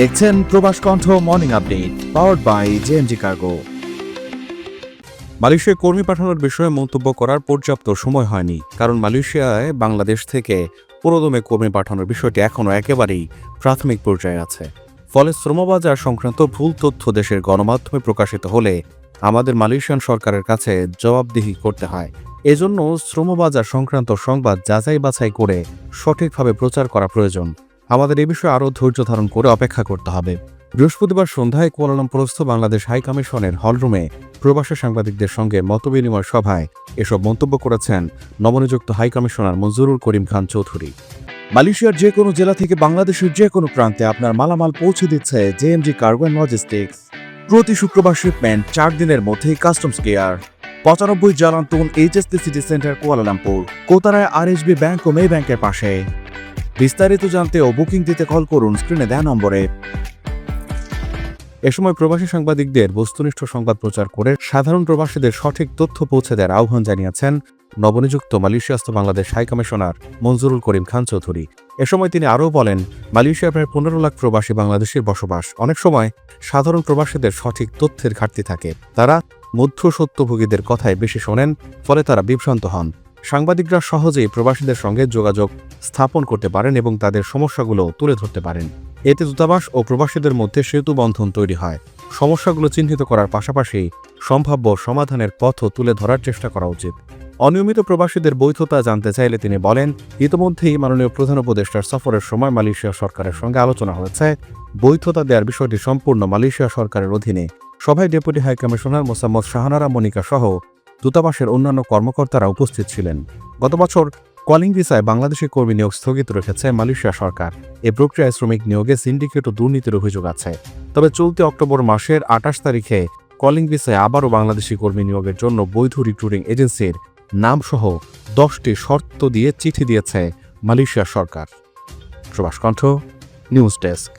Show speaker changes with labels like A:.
A: দেখছেন Probash Kantha morning update powered by JMG cargo মালয়েশিয়ায় কর্মী পাঠানোর বিষয়ে মন্তব্য করার পর্যাপ্ত সময় হয়নি, কারণ মালয়েশিয়ায় বাংলাদেশ থেকে পুরোদমে কর্মী পাঠানোর বিষয়টি এখনও একেবারেই প্রাথমিক পর্যায়ে আছে। ফলে শ্রমবাজার সংক্রান্ত ভুল তথ্য দেশের গণমাধ্যমে প্রকাশিত হলে আমাদের মালয়েশিয়ান সরকারের কাছে জবাবদিহি করতে হয়। এজন্য শ্রমবাজার সংক্রান্ত সংবাদ যাচাই বাছাই করে সঠিকভাবে প্রচার করা প্রয়োজন। আমাদের এ বিষয়ে আরও ধৈর্য ধারণ করে অপেক্ষা করতে হবে। বৃহস্পতিবার সন্ধ্যায় কুয়ালালামপুরস্থ বাংলাদেশ হাই কমিশনের হলরুমে প্রবাসী সাংবাদিকদের সঙ্গে মতবিনিময় সভায় এসব মন্তব্য করেছেন নবনিযুক্ত হাই কমিশনার মঞ্জুরুল করিম খান চৌধুরী। মালয়েশিয়ার যে কোনো জেলা থেকে বাংলাদেশের যে কোনো প্রান্তে আপনার মালামাল পৌঁছে দিচ্ছে জেএমজি কার্গো অ্যান্ড লজিস্টিক্স। প্রতি শুক্রবার শিপমেন্ট চার দিনের মধ্যেই কাস্টমস কেয়ার। পঁচানব্বই Jalan Tun HST city centre Kuala Lumpur কোতারায় RSB bank ও মে ব্যাংকের পাশে। বিস্তারিত জানতে ও বুকিং দিতে কল করুন স্ক্রিনে দেয়া নম্বরে। এ সময় প্রবাসী সাংবাদিকদের বস্তুনিষ্ঠ সংবাদ প্রচার করে সাধারণ প্রবাসীদের সঠিক তথ্য পৌঁছে দেওয়ার আহ্বান জানিয়েছেন নবনিযুক্ত মালয়েশিয়াস্থ বাংলাদেশ হাই কমিশনার মঞ্জুরুল করিম খান চৌধুরী। এ সময় তিনি আরও বলেন মালয়েশিয়ায় প্রায় পনেরো লাখ প্রবাসী বাংলাদেশের বসবাস। অনেক সময় সাধারণ প্রবাসীদের সঠিক তথ্যের ঘাটতি থাকে। তারা মধ্য সত্যভোগীদের কথায় বেশি শোনেন, ফলে তারা বিভ্রান্ত হন। সাংবাদিকরা সহজেই প্রবাসীদের সঙ্গে যোগাযোগ স্থাপন করতে পারেন এবং তাদের সমস্যাগুলো তুলে ধরতে পারেন। এতে দূতাবাস ও প্রবাসীদের মধ্যে সেতু বন্ধন তৈরি হয়। সমস্যাগুলো চিহ্নিত করার পাশাপাশি সম্ভাব্য সমাধানের পথও তুলে ধরার চেষ্টা করা উচিত। অনিয়মিত প্রবাসীদের বৈধতা জানতে চাইলে তিনি বলেন, ইতিমধ্যেই মাননীয় প্রধান উপদেষ্টার সফরের সময় মালয়েশিয়া সরকারের সঙ্গে আলোচনা হয়েছে। বৈধতা দেওয়ার বিষয়টি সম্পূর্ণ মালয়েশিয়া সরকারের অধীনে। সভায় deputy high commissioner Mosammat Shahanara Monika সহ দূতাবাসের অন্যান্য কর্মকর্তারা উপস্থিত ছিলেন। গত বছর কলিং ভিসায় বাংলাদেশি কর্মী নিয়োগ স্থগিত রেখেছে মালয়েশিয়া সরকার। এ প্রক্রিয়ায় শ্রমিক নিয়োগে সিন্ডিকেট ও দুর্নীতির অভিযোগ আছে। তবে চলতি অক্টোবর মাসের আঠাশ তারিখে কলিং ভিসায় আবারও বাংলাদেশি কর্মী নিয়োগের জন্য বৈধ রিক্রুটিং এজেন্সির নামসহ দশটি শর্ত দিয়ে চিঠি দিয়েছে মালয়েশিয়া সরকার। প্রবাস কণ্ঠ, নিউজ ডেস্ক।